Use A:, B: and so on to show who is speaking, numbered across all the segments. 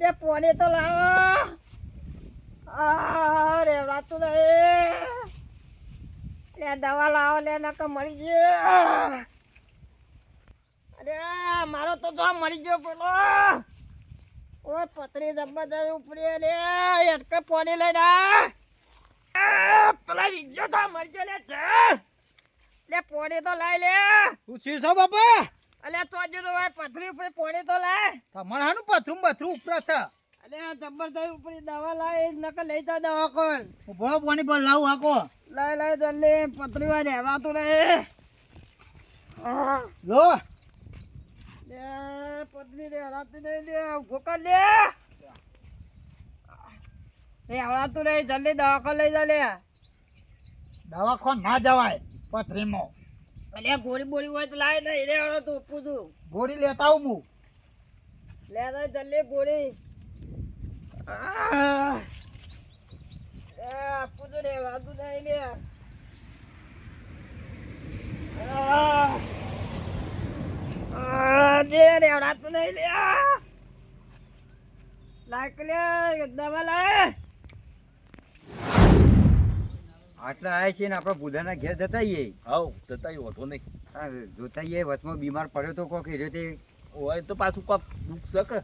A: લે પોણે તો લાવો. આ રેવડાતું નહીં લે દવા લાવો લે, નકર મરી ગયો અરે, મારો તો જો મરી ગયો પેલો. ઓય પતરી જબરદસ્ત ઉપડી લે, એટકે પોણી લઈને આ. પેલા વિજ્જો તો મરી ગયો લે લે, પોણી તો લાય લે.
B: શું છો બાપા?
A: અલે તો જો તો ભાઈ પથરી ઉપર પોણી તો લાય.
B: તમારે હાનું પથરું બથરું ઉપરા છે.
A: અલે જબરદસ્ત ઉપર દવા લાય નક લઈ જા દવા કોણ
B: ઊભો પાણી પર લાવ આકો
A: લાય લાય જલ્દી પથરી માં રહેવા નહીં આ.
B: લો.
A: લે પથરી રે રાતી નઈ લે ગોકા લે. રે હરાતું નહીં જલ્દી દવાખાન લઈ જા લે.
B: દવાખાન ના જવાય પથરીમાં.
A: અલે ગોળી બોળી હોય તો લાય નહીં રે હવે તું ઉપું છું.
B: ગોળી લેતા આવું હું
A: લે તો જલ્દી ગોળી. આપું છું રે હરાતું નહીં લે. દે રે નહીં લે. લાય લે દવા લાય.
C: આટલા આય છે ને આપણા બુધાના ઘેર જતા આઈએ.
D: હાઉ જતા હોતો નહીં.
C: હા જોતા આઈએ વચમાં બીમાર પડ્યો તો કોક હેર્યો તે
D: હોય તો પાછું કોક દુઃખ શકે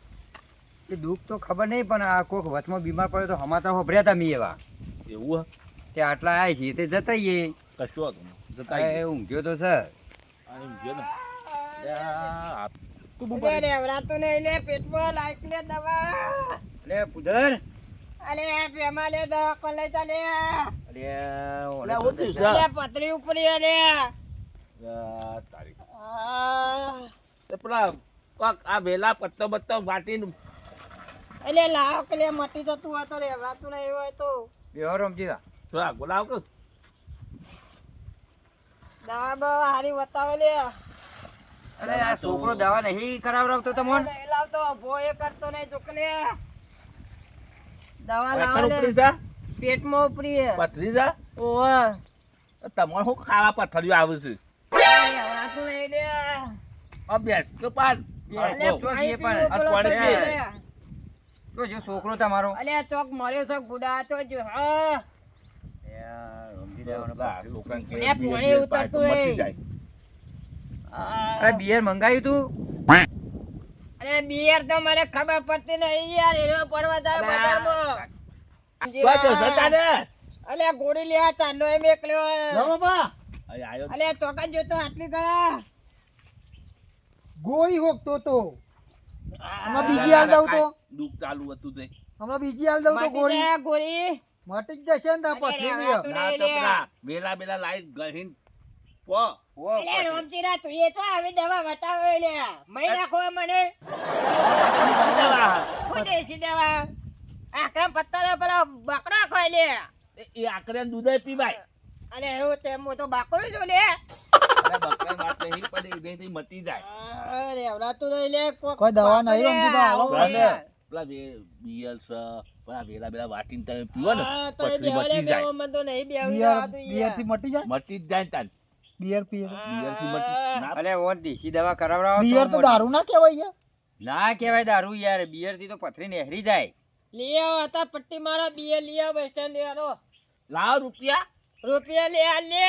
C: એ દુઃખ તો ખબર નહીં પણ આ કોક વચમાં બીમાર પડ્યો તો હમાતા હોભર્યા હતા મી એવા.
D: એવું
C: તે આટલા આય છે તે જતા આઈએ.
D: કશું હતું જતા
C: આ ઊંઘ્યો તો સર
D: ઊંઘ્યો ને? લે આ તું બહુ
A: લે નહીં લે પેટમાં લાઈક લે દવા.
C: અલે પુધર
A: અલે પેમાં લે દવા કોણ લઈ જા લે
D: ઓતું
C: તો
A: લે પતરી ઉપરી અલે
D: તારી. તે પેલા કોક આ વેલા પત્તો બત્તો વાટીને
A: અલે લાવ કે લે મટી જતું હોય તો રે નહીં હોય તો.
C: બેહો રમજીરા
D: થોડા બોલાવ કે
A: દવા બવા હારી બતાવો લે.
C: અરે આ છોકરો દવા નહીં કરાવરાવતો તમોન?
A: લાવતો ભો એ કરતો નહીં જોક લે દવા લે પેટમાં ઉપરી
D: પથરી જા.
A: ઓહ.
D: તમારે શું ખાવા પથરીઓ આવે છે?
A: હવરાતું નહીં લે
D: આ બેસ તો
C: જો છોકરો તમારો.
A: ચોક મળ્યો છે ગુડા તો જો હા.
D: બિયર
C: મંગાવ્યું તું?
A: અરે બિયર તો મને ખબર પડતી નહીં યાર એનો પડવા જાય બજારમાં. અલે ગોળી લેવા ચાંદો એમ એકલ્યો
B: લો બાપા
A: અલે ચોકા જોતો આટલી ગયા
B: ગોળી હોકતો તો હમણાં બીજી હાલ દઉં તો
D: દુઃખ ચાલુ હતું તે
B: હમણાં બીજી હાલ દઉં તો ગોળી
A: ગોળી
B: મટી જ જશે ને.
D: પેલા વેલા બેલા લાઈટ ગહીન પો
A: અલે રોમચીરા તું એ તો આવી દવા વટાવે લે મહી નાખો મને દવા આખરા પત્તા તો પેલો બકરો ખોય લે.
D: એ- આકરે દૂધ પીવાય
A: અને એવું તેમ હું તો બાકરો છું લે.
D: મટી જાય.
B: કોઈ દવા નહીં.
D: પેલા બિયર પેલા વેલા વાટીને તમે પીવો ને પથરી મટી જાય.
A: બેવો મને તો નહીં
B: બિયર બિયરથી મટી જાય?
D: મટી જ જાય તાન.
B: બિયર પીએ તો.
D: બિયરથી મટી
C: અરે ઓ દેશી દવા કરાવરાવો તો
B: બિયર તો દારૂ ના કહેવાય યાર.
C: ના કહેવાય દારૂ યાર બિયરથી તો પથરી નેહરી જાય.
A: લઈ આવો હતા પટ્ટી મારો બીએ લઈ આવો બસ સ્ટેન્ડ યારો
D: લાવ રૂપિયા.
A: રૂપિયા લે આ લે.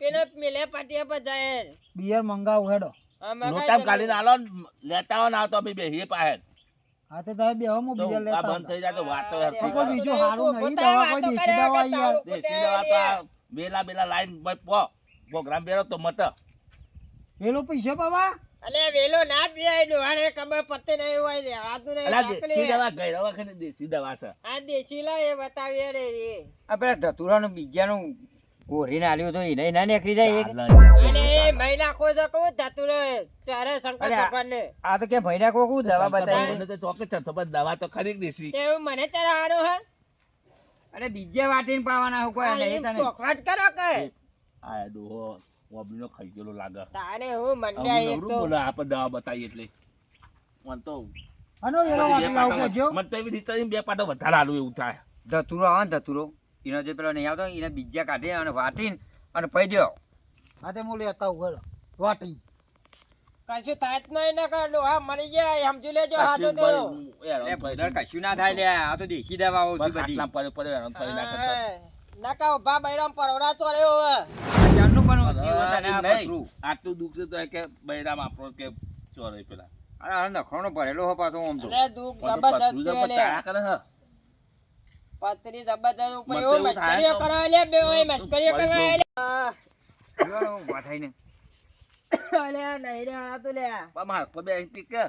A: પેલો મેલે પાટિયા પર જાય.
B: બિયર મંગાવું હેડો.
D: નોટામ કાઢીને આલો લેતા આવો ને તો અમે બેહીએ પાસે
B: હા તો તમે બેહો હું
D: આ
B: લેતા
D: બંધ થઈ જાય તો વાતો
A: તો
D: યાર
B: કોઈ. બીજું હારું નહીં દવા કોઈ દેશી દવા યાર.
D: દેશી દવા તો બેલા બેલા લાઈન ભાઈ પો. પ્રોગ્રામ બેરો તો મત.
B: પેલો પૈસા બાબા
A: અલે વેલો ના પીવાય ડોહાને કબર પડતી નહીં હોય દે વાતું નહીં
D: અલા. દેશી દવા ગઈ ખને દેશી દવા છે.
A: આ દેશી લા એ બતાવીએ રે રે.
C: આ પેલા ધતુરાનું બીજાનું ગોરીને આલ્યું તો એને ના નીકળી જાય એક.
A: અને એ મહિના ખો તો કહું થતું ચારે શંકર
C: ભગવાનને. આ- તો કે ભૈરા કો દવા બતાવી
D: મને તો ચોકે પણ દવા તો ખરી દેશી.
A: તેવું મને ચડાવવાનું હે?
C: અરે બીજે વાટીને પાવાના હો કોઈ નહીં તને.
A: ચોખવટ કરો કે?
D: આ ડોહો. ઓબલીનો ખાઈ ગયેલો લાગે
A: તાને હું મંડ્યા એક તો
D: બોલે આપણે દવા બતાવી એટલે મને તો બે
B: વાટી લાવું કેજો
D: મને તો એવી રીતે બે પાટો વધારે આલું એવું થાય
C: ધતુરો આવે ને ધતુરો એનો જે પેલો નહીં આવતો એને બીજા કાઢી અને વાટીને અને પૈ દો
B: હા તે હું લેતા આવું વાટી
A: કશું થાય જ નહીં ને કે હા મરી જાય સમજી લેજો હા તો
C: કશું ના થાય લે આ તો દેશી દવાઓ છે બધી
D: પડે પડે હેરાન
A: ભા. બૈરામ હવે.
C: જાનનું પણ આ.
D: દુઃખ છે તો કે બૈરામ આપણો કે ચોરે પેલા.
C: અરે આ નખરાનો ભરેલો હો પાછો આમ તો
A: અરે દુઃખ જબરજસ્ત
D: પથરું
A: છે
D: જબર
A: લે.
D: ચાયા કરે છે.
A: પથરી જબરજસ્ત ઉપર
D: મને તો
A: એવું
D: એવું થાય
A: મસ્કરીઓ કરવા લે બે ઓય મસ્કરીઓ કરવા લે.
C: જીવાનો ઊભા થઈને.
A: અલે નહીં રે આ તું લે.
D: પણ માર પર બે પીક. કે.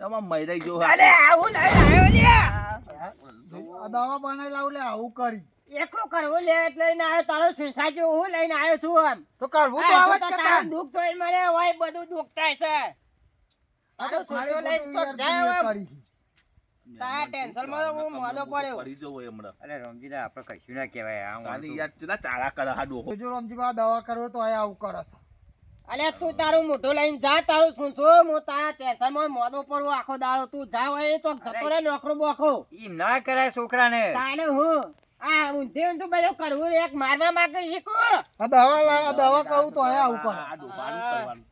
D: તમામ મૈરાઈ જો
A: અલે આવું નહીં આવ્યો લે.
B: આ દવા બનાવી લાવું લે આવું કરી.
A: એકલું કરવો લે એટલે લઈને આવ્યો તારો સુસાજો હું લઈને આવ્યો છું આમ
B: તો કરવું તો આવે જ
A: તો
B: કે
A: તારું. દુઃખ જોઈને મને હોય બધું દુઃખ થાય છે.
B: આ
A: તારું
B: તો
A: સુજો લઈને તો જાય આમ. તારા ટેન્શનમાં તો હું મોઢો પડ્યો.
D: પડી જવો હમણાં.
C: અરે રમજીદા આપણે કશું ના કહેવાય આ
D: ખાલી યાર ચલા ચાળા કરે હા. ડોહો.
B: જો રમજીબા દવા કરો તો આ આવું કરસ છે.
A: અલે તું તારું મોઢું લઈને જા તારું સુનશું. હું તારા ટેન્શનમાં મોઢું પડવું આખો દાડો તું જા હોય તો જતો રે નોકરો બોખો
C: એમ ના કરાય છોકરાને.
A: તાને હું? આ ઊંધે તો બધું કરવું એક મારવા માંગે શીખું
B: આ દવા આ દવા કહું તો આયા ઉપર
D: આ દુકાન કરવાનું.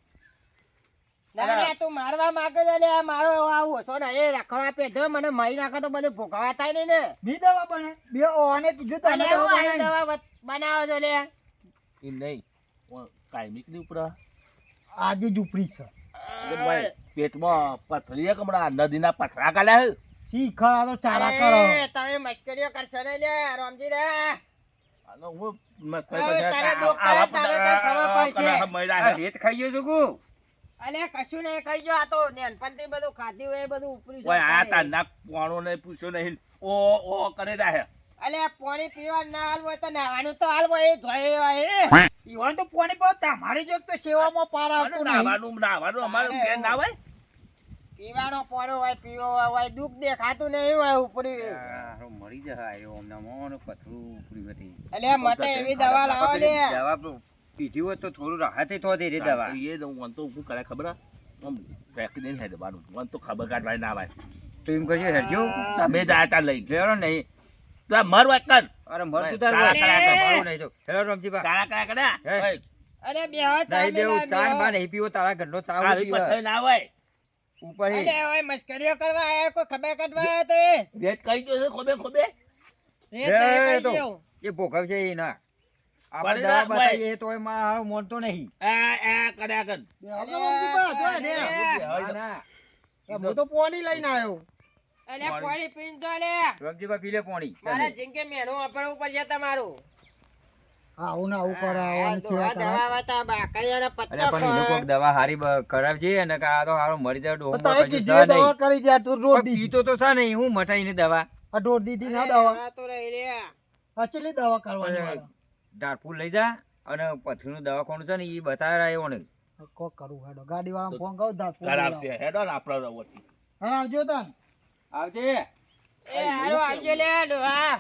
A: ના ના તું મારવા માંગે છે લે આ મારો આવું ઓછો ને એ રખડા પેધો મને મહી નાખે તો બધું ભોગવા થાય નહીં ને.
B: બી દવા બને? બે ઓને કીધું
A: તો
B: દવા બનાવી.
A: દવા બનાવો છો લે.
D: ઈ નહીં કાયમિકની ઉપર.
B: આજે જ ઉપરી છે.
D: પેટમાં પથરી કમળા નદીના પથરા કાઢ્યા છે.
B: શી ખરા તો ચારા કરો.
A: તમે મશ્કરીઓ કરશો ને લે રામજી રે.
D: હું મસ્કરી
A: હવે
D: કરશે.
A: તારે
D: આ-
A: દુઃખ
D: આવા
A: થાય, તારે તો ખબર
D: આ-
A: પડશે.
D: આ મયડા
C: આ
D: છે.
C: રેત ખાઈ ગયો છું કુ
A: અલે કશું નહીં કહી જો આ તો નેનપણથી બધું ખાધું હોય બધું ઉપરી
D: ઓય આ
A: જતા
D: પોણો ને પૂછ્યો નહીં. ઓ ઓ કરે જાય
A: અલે પાણી પીવા ના હાલ હોય તો નાવાનું તો હાલ હોય એ જોઈ હોય
B: ઈવન તો પોણી પાવ. તમારી જો તો સેવામાં પાર આવતું
D: નાવાનું નાવાનું અમારું ના હોય.
A: પીવાનો પડો હોય પીવો હોય દુઃખ દેખાતું નહીં હોય ઉપરી.
C: મરી જશે આયો હમણાં પથરું ઉપરી હતી
A: એટલે મતે એવી દવા લાવો લે
C: દવા પીધી હોય તો થોડું રાહતે તો દે રે દવા.
D: એ મને તો શું કરે ખબર? હે? આમ ફેંકી દઈને હે દવાનું મને તો ખબર કાઢવાય ના આવે.
C: તો એમ કરશે હરજો
D: તમે જાય તાર લઈ.
C: લેરો નહીં.
D: તો આ મર કર.
C: અરે મરતું
D: કાળા
C: તાર
A: કાળા કર.
C: મારું નહીં તો. રમજી રમજીબા
D: કાળા કાળા કડા
C: હે.
A: અરે બેહો ચા
C: નહીં બેવું
A: ચા
C: બા નહીં પીવો તારા ઘરનો ચા પીવો.
D: પથ્થર ના હોય.
C: ઉપર.
A: અલે હવે મસ્કરીઓ કરવા આયા કોઈ ખબે કાઢવા આયા તે?
D: રેત કઈ ગયો છે ખોબે ખોબે
A: રેત નહીં
C: એ તો.
A: ગયો.
C: એ ભોગવશે એ ના. આપણે દવા. બતાવીએ તોય મારો મોનતો નહીં.
D: આ આ કડા. કર
B: બે આગળ રમજીબા, જો ને.
C: ના.
B: હું તો પોણી લઈને આવ્યો
A: અલે પોણી પીન તો લે
C: રમજીબા પી લે પાણી.
A: મારા મેણો આપણ ઉપર જતા તમારું.
B: આવું ને આવું કરે
A: આ
B: છે
A: દવા વાતા બાકરીઓના
C: અરે
A: પત્તા
C: પણ કોક દવા હારી કરાવજે અને કે આ તો હારો મરી જાય ડોમ
B: દવા. કરી દે તું રોડ
C: પીતો તો સા નહીં હું મટાઈને દવા.
B: આ રોડ દીધી ના દવા.
A: રહેવાતું રહી રે.
B: આ ચેટલી દવા કરવાની?
C: ધારપુર લઈ જા અને પથરીનું દવાખાનું છે ને એ બતાવી રહ્યો ને
B: કોક કરું હેડો ગાડી વાળા ફોન કહું ધાર
D: કરાવશે હેડો ને આપણો રવોથી
B: હા આવજો તાન
C: આવજે.
A: એ હારો આવજે લે ડોહા.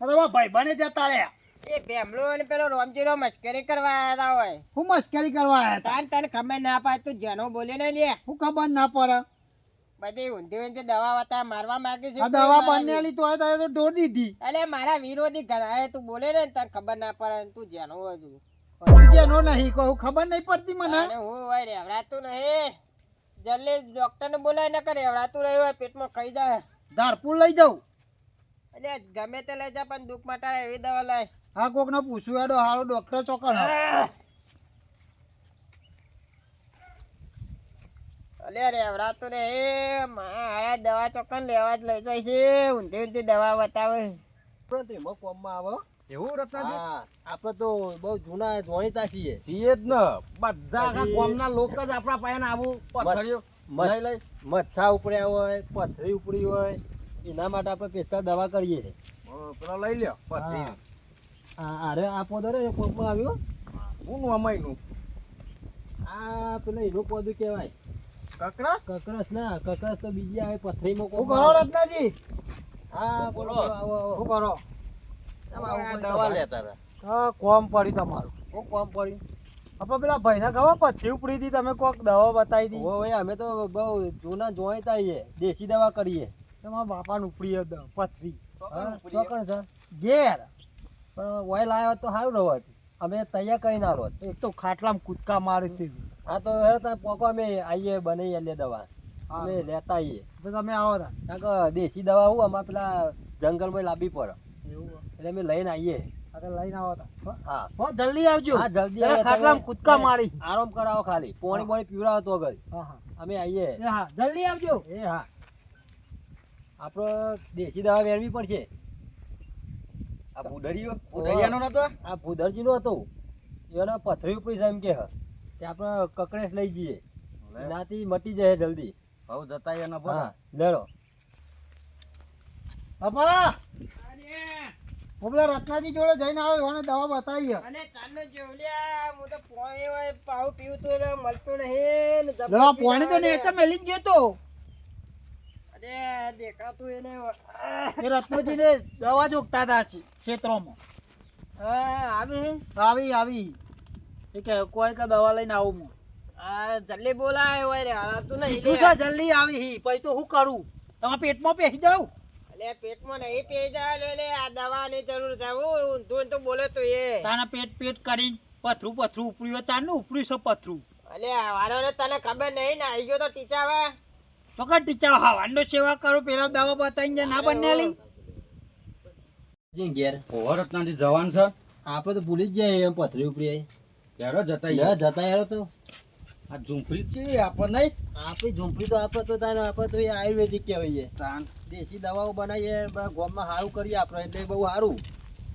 B: અરે વા ભાઈ બને જતા રે
A: એ ભેમલો અને પેલો રોમજીનો મશ્કરી કરવા આયા હોય.
B: હું મસ્કરી કરવા આયા
A: તાન તને ખબર ના પાય તું જેનો બોલે ને લે.
B: હું ખબર ના પડે.
A: બધી ઊંધી ઊંધી દવા વતા મારવા માંગે છે
B: આ દવા બનેલી તો આ તો ઢોર દીધી.
A: અલે મારા વિરોધી ઘણા તું બોલે ને તને ખબર ના પડે તું જેનો હતું
B: હજુ જેનો નહીં કહું ખબર નહીં પડતી મને?
A: હું હોય રેવડાતું નહીં. જલ્દી ડોક્ટર ને બોલાય ને કરે રેવડાતું રહ્યું હોય પેટમાં ખાઈ જાય.
B: ધારપુર લઈ જાઉં.
A: એટલે ગમે તે લઈ જા પણ દુઃખ મટાડે એવી દવા લાય.
B: આ કોક ને પૂછ્યું હેડો હારો ડોક્ટર ચોકડ હા.
A: અલે રેવડાતું ને એ મારા દવા ચોકન લેવા જ લઈ જાય છે ઊંધી ઊંધી દવા બતાવે.
E: એમાં કોમમાં આવે
B: એવું રત્નાજી?
E: આપણે તો બહુ જૂના જાણીતા છીએ.
B: છીએ જ ને. બધા
E: આખા
B: આખા
E: ગામના
B: જ આપણા પાસે આવું
E: પથરીઓ. લઈ લઈ. મચ્છા ઉપડ્યા હોય પથરી ઉપડી હોય એના માટે આપણે પેશા દવા કરીએ છીએ.
B: પેલો લઈ લ્યો પથરી.
E: અરે આ પોદો રે કોકમાં આવ્યો.
B: હું અમાઈનું
E: આ પેલો એનો પોદું કહેવાય.
B: કકરસ?
E: કકરસ ના કકરસ તો બીજી આવે પથરીમાં
B: હું
E: કોક
B: કરો રત્નાજી?
E: હા બોલો બોલો, આવો આવો.
B: હું કરો?
E: પડ્યું
D: દવા લેતા હતા
B: કોમ પડી તમારું.
E: શું કોમ પડ્યું
B: આપણે પેલા ભાઈને ખબર પથરી ઉપડી હતી તમે કોક દવા બતાવી હતી
E: ઓવે અમે તો બહુ જૂના જોઈતા છીએ દેશી દવા કરીએ.
B: તમારા બાપાને ઉપડી પથરી.
E: હા ચોકણ સર
B: ઘેર.
E: પણ ઓઇલ આવ્યો તો સારું રહો અમે તૈયાર કરીને આવો
B: એક તો ખાટલામાં કૂદકા મારે છે.
E: હા તો હવે તમે પોકો અમે આવીએ બનાવીએ લે દવા. અમે લેતા આવીએ
B: તો તમે આવો તા.
E: કારણ કે દેશી દવા હું અમારે પેલા જંગલમાં લાવવી પડે.
B: એવું
E: એટલે અમે લઈને આવીએ
B: લઈને આવો તા.
E: હા
B: જલ્દી આવજો.
E: હા જલ્દી
B: ખાટલામાં કૂદકા મારી.
E: આરામ કરાવો ખાલી. પોણી બોણી પીવડાવો તો આગળ.
B: હા હા.
E: અમે આવીએ
B: હા જલ્દી આવજો.
E: એ હા. આપણો દેશી દવા વેરવી પડશે.
C: આ બુડરીઓ બુડરિયાનો નતો
E: આ? ભૂદરજી હતો. એનો પથરી ઉપડી છે એમ કે તે આપણે કકડેશ લઈ જઈએ. એનાથી મટી જાય જલ્દી.
C: હવે જતા એનો
E: હા લેડો
B: બાપા! હું પેલા રત્નાજી જોડે જઈને આવ્યો એને દવા બતાવી.
A: અને ચાંદનો જેવલ્યા હું તો પોણી પાવ પીવું તો નહીં
B: પાણી તો મેલીને ગયો તો.
A: દેખાતું એને
B: એ રત્નજીને દવા જોગતા હતા ક્ષેત્રોમાં.
A: આવી
B: આવી આવી. એ કે કોઈ કે દવા લઈને આવું હું.
A: આ જલ્દી બોલાય હોય રે નહીં
B: તું. જલ્દી આવી હી પછી તો હું કરું? તમારા પેટમાં પેસી જાઉં?
A: અલે પેટમાં નહીં પી જાય લે લે આ દવાની જરૂર છે. હું ઊંધું તો બોલે તો એ.
B: પેટ પેટ કરીને પથરું પથરું ઉપડ્યું ચારનું ઉપડ્યું છે પથરું.
A: એટલે તને ખબર નહીં ને આવી ગયો તો ટીચા
B: તો કે ટીચા હવાનો સેવા કરો પેલા દવા બતાવીને ના ના બનેલી
E: જી ઘેર.
C: ઓવર રત્નાજી જવાન છે?
E: આપણે તો ભૂલી જ જાય એમ પથરી ઉપડી
C: યારો જતા
E: લે જતા યારો તો.
C: આ ઝૂંપડી છે આપણને
E: આપણી ઝૂંપડી તો આપણે તો તાને આપણે તો એ આયુર્વેદિક કહેવાય
C: તાન
E: દેશી દવાઓ બનાવીએ ગોમમાં સારું કરીએ આપણે એટલે બહુ સારું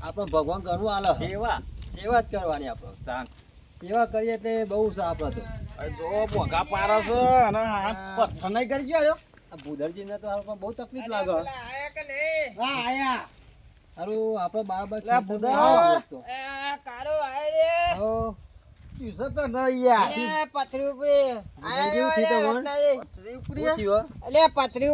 E: આપણે ભગવાન ઘણું આલે.
C: સેવા.
E: સેવા જ કરવાની આપણે.
C: તાન
E: સેવા કરીએ એટલે બહુ છે આપણે તો.
C: જો મોઘા પારો છે. અને આ પથ્થર નહીં કરી ગયો
E: આ ભૂદરજીને તો હારું બહુ તકલીફ લાગે.
A: આયા કે નહીં?
B: હા આયા.
E: હારું આપણે બાર બાર
B: ભૂદર.
E: આવો તો.
A: એ કારો આય
E: હો,
B: પીસે તો નહીં યાર.
A: પથરી ઉપરી.
B: પથરી
E: હો?
A: અલે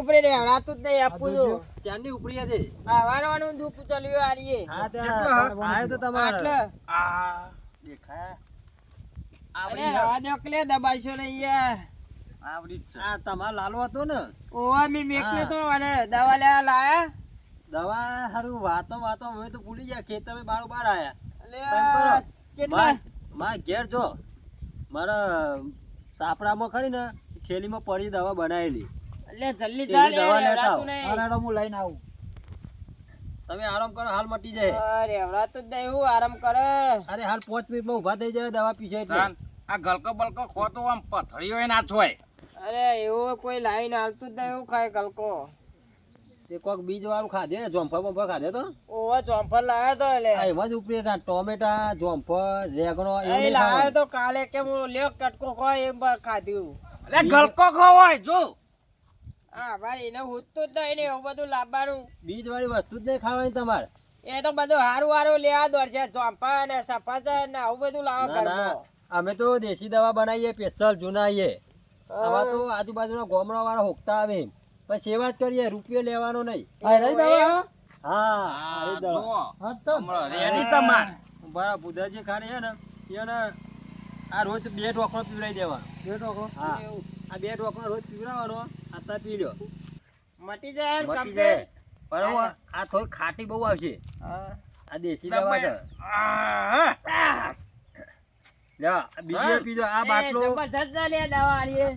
A: ઉપરી રે હરાતું જ નહીં આપું છું.
E: ચાંદી ઉપરી હતી
A: આ વારવાનું દુઃખ ચાલ્યું આરીએ
E: હા
B: કેટલા?
E: આયો તો તમારે.
A: આટલે.
C: આ દેખાય.
A: અરે રવા દો કે લે દબાઈશો નહીં યાર.
C: આવડી
E: આ તમારો લાલો હતો ને?
A: ઓવા મી મેકલે તો અને દવા લેવા લાયા?
E: દવા હારું વાતો વાતો હવે તો ભૂલી ગયા ખેતર
A: કેટલા?
E: ઘેર જો. મારા સાપડામાં ખરી ને થેલીમાં પડી દવા બનાવેલી.
A: જલ્દી
E: દવા લેતા આવો.
B: હારાડો હું લઈને આવું.
E: તમે આરામ કરો હાલ મટી જાય.
A: અરે હરાતું તો નહીં હું આરામ કરે.
E: અરે હાલ પાંચ મિનિટમાં ઊભા થઈ જાય દવા પી
C: તાન આ ગલકો બલકો ખોતો આમ પથરી હોય ના થોય
A: અરે એવું કોઈ લાઈન હાલતું જ નહીં એવું ખાય ગલકો.
E: તે કોક બીજ વાળું ખાધે? જોમફળ બોમફળ ખાધે તો?
A: ઓવા જોમફળ લાયા તો એટલે.
E: આ એમાં જ ઉપરી હતા ટોમેટા જોમફળ રેગણો
A: એ
E: લાવે
A: તો કાલે કે હું લ્યો કટકો ખોય એમ ખાધ્યું
C: અરે ગલકો ખો હોય જો.
A: હા ભાઈ એને હુતું જ નહીં ને એવું બધું લાવવાનું
E: બીજ વાળી વસ્તુ જ નહીં ખાવાની તમારે.
A: એ તો બધું હારું હારું લેવા દોર છે ચોંપા ને સફરજન ને આવું બધું લાવવા ઘરમાં.
E: અમે તો દેશી દવા બનાવીએ સ્પેશિયલ જુનાઈએ.
A: હા.
E: તો આજુબાજુના ગામડા વાળા હોકતા આવે પણ સેવા જ કરીએ રૂપિયો લેવાનો નહીં.
B: દવા
E: હા?
C: આ
E: દવા.
C: જો હમણાં રેડી તમાર.
E: બરાબર બુધાજી ખાને છે ને એને આ રોજ બે ઢોકળો પીવડાવી દેવાનો.
B: બે ઢોકળો?
E: હા. આ બે ઢોકળો રોજ પીવડાવવાનો આતા પી લ્યો.
A: મટી જાય
E: મટી જાય. પણ હું આ- થોડી ખાટી બહુ આવશે. આ દેશી દવા છે. બીજી પીજો આ બાટલો.
A: જબરજસ્ત છે લે દવા આલીએ.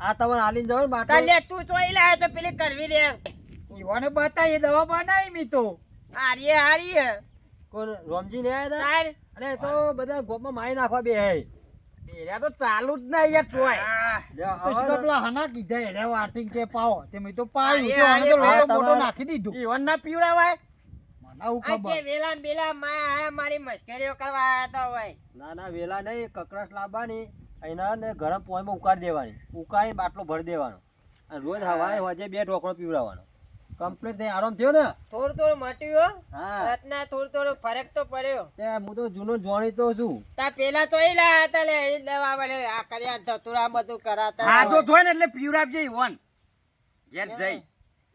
E: આ તમારે હાલીને જાવ ને બાટલો.
A: લે તું ચોઈ લાયો તો પેલી કરવી લે.
B: ઈવાને દવા બનાવી મી તો.
A: હારીએ હારીએ
E: કોણ રોમજી ને આયા અરે તો બધા ગોપમાં મારી નાખવા બે હે
B: એરિયા તો ચાલુ જ નહીં યાર ચોય.
E: લ્યો,
B: તો પેલા હના કીધા એને વાટીને કે પાવો. તે મેં તો પાયું. તો તો મોટો નાખી દીધું.
C: ઈવન ના પીવડાવાય?
B: આવું ખબર.
A: વેલા બેલા માં આયા મારી મશ્કરીઓ કરવા આયા તો હોય
E: ના ના વેલા નહીં કકરાશ લાવવાની એના ને ગરમ પાણીમાં ઉકાળી દેવાની. ઉકાળીને બાટલો ભરી દેવાનો. અને રોજ હવાએ હોજે બે ઢોકળો પીવડાવવાનો. કમ્પ્લીટ થઈ આરામ થયો ને?
A: થોડું થોડું મટ્યું
E: હા.
A: રાતના થોડું થોડું ફરક તો પડ્યો.
E: તે હું તો જૂનો જોણી તો છું.
A: તા પેલા તો એ લાયા હતા લે એ દવા વડે આ કર્યા ધતુરા બધું કરાતા
C: હાજો થોય ને એટલે પીવડાવજે ઈવન ઘેર જઈ.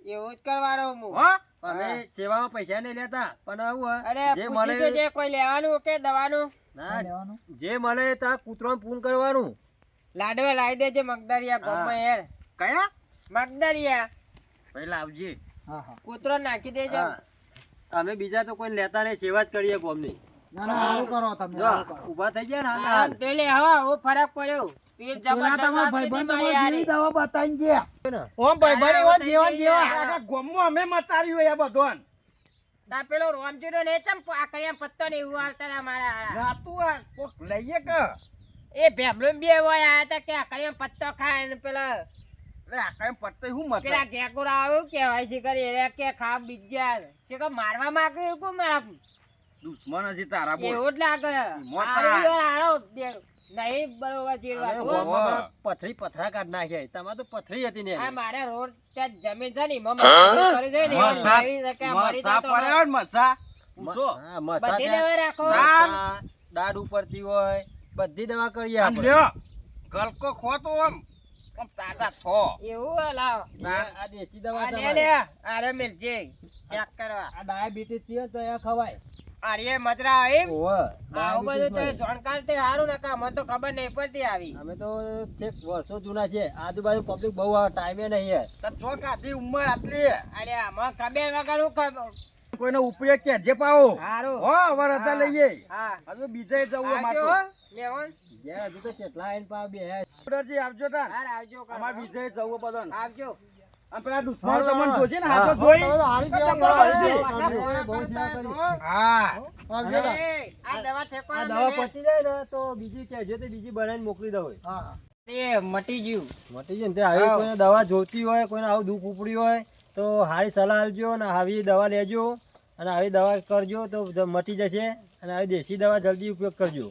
A: એવું જ કરવાનો હું.
C: હો?
E: અમે સેવામાં પૈસા નહીં લેતા. પણ આવું જે મળે
A: કોઈ લેવાનું કે દવાનું.
E: ના જે મળે ત્યાં કૂતરો પૂન કરવાનું.
A: લાડવા લાવી દેજે મગદરિયા ગોમાં હેર.
F: કયા?
A: મગદરિયા.
F: પહેલા આવજે.
B: હા હા.
A: કૂતરો નાખી દેજો.
E: અમે બીજા તો કોઈ લેતા નહીં સેવા જ કરીએ ગોમની.
B: ના ના સારું કરો તમે.
E: ઊભા થઈ ગયા ને હાલ હાલ.
A: તો લે હવા હું ફરક પડ્યો.
B: પેલા તમારા ભાઈબંધ
A: દીધી
B: જેવી દવા બતાવીને ગયા. ઓમ ભાઈબંધ એવા જેવા જેવા.
A: આખા
F: ગોમમાં અમે મતાર્યું એ બધોન.
A: ના પેલો રોમચૂડો ને ચમ આકડિયા પત્તો ને એવું હાલતા મારા હારા.
F: રાતું આ કોક લઈએ કે?
A: એ ભેમલો બે હોય આયા તા કે આકડિયા પત્તો ખાય ને પેલા
F: લે આ હું
A: પેલા
F: મત
A: ઘેકુરા કેવાય છે કરી એ કે ખા બીજા મારવા માંગે કો માર
F: દુશ્મન હશે તારા બોલ.
A: એવું જ લાગે. નહીં બરોબર છે
E: બધા પથરી પથરા કાઢ નાખે તમારે તો પથરી હતી ને
A: આ. મારે રોડ ત્યાં જમીન છે ને એમાં કરી છે ને
F: મસા
A: લાવી
F: મસા પડે
A: હોય.
F: ને મસા. પૂછો.
E: મસા
A: બધી દવા રાખો.
E: દાડ દાઢ ઉપરથી હોય બધી દવા કરીએ આપણે.
F: ગલકો ખો તો આમ. આમ તાજા થો.
A: એવું હે, લાવ.
E: આ દેશી દવા
A: આરે મિલજે ચેક કરવા.
E: આ ડાયાબિટીસથી તો એ ખવાય.
A: આરે મજરા આવે એમ?
E: ઓવે,
A: બધું તો જાણકાર તે હારું ને કામ મને તો ખબર નહીં પડતી આવી.
E: અમે તો છેક વર્ષો જૂના છે આજુબાજુ પબ્લિક બહુ આવે ટાઈમે નહીં યાર
F: તો ચોક આધી ઉંમર આટલી.
A: અરે આમાં કબે વગર હું ખબર?
F: કોઈનો ઉપયોગ કે જે પાવો.
A: હારું.
F: હો હવે રજા લઈએ
A: હા.
F: હવે બીજે જવું
A: આવજો
F: માથું.
A: હો, લેવણ
E: જ્યાં હજુ તો કેટલા આઈને પા બે હે.
F: ઓર્ડરજી આવજો તાન
A: હાર આવજો
F: અમાર બીજે જવું બધો
A: આવજો.
F: પેલા દુશ્મન તમને જોજે ને હાથો જોઈ
B: હારી
A: આ દવા
E: આ
A: ઠેકવાના
E: દવા
A: ને.
E: પતી જાય ને તો બીજી કહેજો તો બીજી બનાવીને મોકલી દઉં
B: હા હા.
A: એ મટી ગયું.
E: મટી તે આવી કોઈને દવા જોઈતી હોય કોઈને આવું દુઃખ ઉપડ્યું હોય તો સારી સલાહ આપજો અને આવી દવા લેજો. અને આવી દવા કરજો તો મટી જશે. અને આવી દેશી દવા જલ્દી ઉપયોગ કરજો.